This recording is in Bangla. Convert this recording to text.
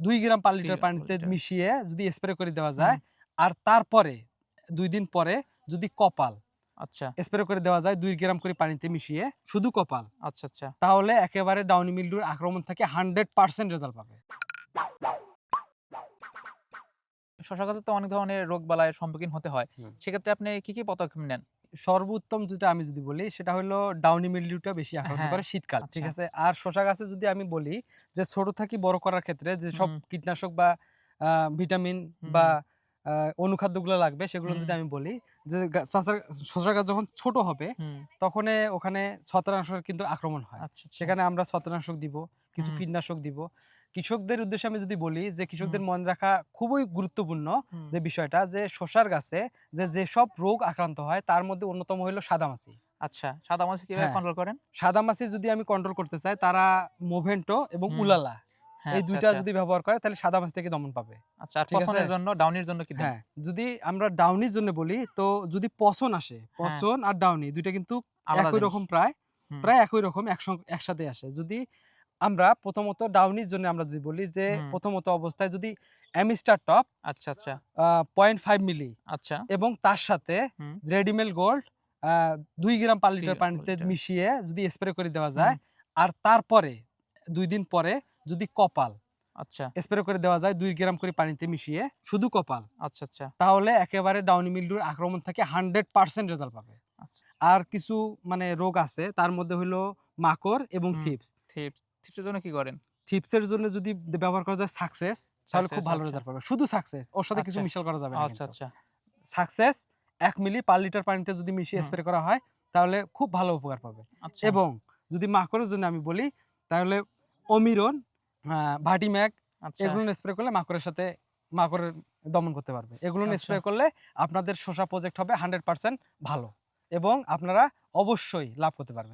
দুই গ্রাম পার লিটার পানিতে মিশিয়ে যদি স্প্রে করে দেওয়া যায় আর তারপরে দুই দিন পরে যদি কপাল আচ্ছা। স্প্রে করে দেওয়া যায় দুই গ্রাম করে পানিতে মিশিয়ে শুধু কপাল আচ্ছা আচ্ছা। তাহলে একেবারে ডাউনি মিল্ডুর আক্রমণ থেকে হান্ড্রেড পার্সেন্ট রেজাল্ট পাবে। শশা গাছে তো অনেক ধরনের রোগ বালাইয়ের সম্মুখীন হতে হয়। সেক্ষেত্রে আপনি কি কি পদক্ষেপ নেন? সর্বোত্তম যেটা আমি যদি বলি সেটা হলো ডাউনি মিল্ডিউটা বেশি আক্রান্ত হ্যাঁ, করে শীতকাল ঠিক আচ্ছা। আছে? আর শশা গাছে যদি আমি বলি যে ছোট থাকি বড় করার ক্ষেত্রে যে সব কীটনাশক বা ভিটামিন। বা অনুখাদ্যগুলো লাগবে সেগুলো যদি আমি বলি যে শশা গাছ যখন ছোট হবে তখন ওখানে ছত্রাকনাশকের কিন্তু আক্রমণ হয়। আচ্ছা আচ্ছা। সেখানে আমরা ছত্রাকনাশক দিব কিছু কীটনাশক দিব। কৃষকদের উদ্দেশ্যে আমি যদি বলি যে কৃষকদের মনে রাখা খুবই গুরুত্বপূর্ণ যে বিষয়টা যে শশার গাছে যে যেসব রোগ আক্রান্ত হয় তার মধ্যে অন্যতম হলো সাদামাছি। আচ্ছা সাদা মাছ কীভাবে হ্যাঁ। কন্ট্রোল করেন? সাদামাছি যদি আমি কন্ট্রোল করতে চাই তারা মোভেন্টো এবং উলালা হ্যাঁ, এই আচ্ছা, দুইটা আচ্ছা। যদি ব্যবহার করে তাহলে সাদামাছি থেকে দমন পাবে। আচ্ছা আর ঠিক জন্য ডাউনির জন্য কি হ্যাঁ যদি আমরা ডাউনির জন্য বলি তো যদি পচন আসে পচন আর ডাউনি দুইটা কিন্তু হ্যাঁ। একই রকম প্রায় প্রায় একই রকম একসঙ্গে একসাথে আসে। যদি আমরা প্রথমত ডাউনির জন্য আমরা যদি বলি যে প্রথমত অবস্থায় যদি অ্যামিস্টার টপ আচ্ছা আচ্ছা। পয়েন্ট ফাইভ মিলি আচ্ছা। এবং তার সাথে রেডিমেল গোল্ড দুই গ্রাম পার লিটার পানিতে মিশিয়ে যদি স্প্রে করে দেওয়া যায় আর তারপরে দুই দিন পরে যদি কপাল আচ্ছা। স্প্রে করে দেওয়া যায় দুই গ্রাম করে পানিতে মিশিয়ে শুধু কপাল আচ্ছা আচ্ছা। তাহলে একেবারে ডাউনি মিল্ডুর আক্রমণ থেকে হান্ড্রেড পার্সেন্ট রেজাল্ট পাবে। আচ্ছা। আর কিছু মানে রোগ আছে তার মধ্যে হলো মাকড় এবং থিপস থিপস থিপসের জন্য কি করেন? থিপসের জন্য যদি ব্যবহার করা যায় সাকসেস তাহলে খুব ভালো আচ্ছা। রেজাল্ট পাবে শুধু সাকসেস ওর সাথে কিছু আচ্ছা। মিশাল করা যাবে না আচ্ছা আচ্ছা। সাকসেস এক মিলি পার লিটার পানিতে যদি মিশিয়ে স্প্রে করা হয় তাহলে খুব ভালো উপকার পাবে। আচ্ছা। এবং যদি মাকড়ের জন্য আমি বলি তাহলে অমিরন ভাটিম্যাক আচ্ছা। এগুলো স্প্রে করলে মাকড়ের সাথে মাকড়ের দমন করতে পারবে। এগুলো আচ্ছা। স্প্রে করলে আপনাদের শসা প্রজেক্ট হবে হান্ড্রেড পার্সেন্ট ভালো। এবং আপনারা অবশ্যই লাভ করতে পারবেন।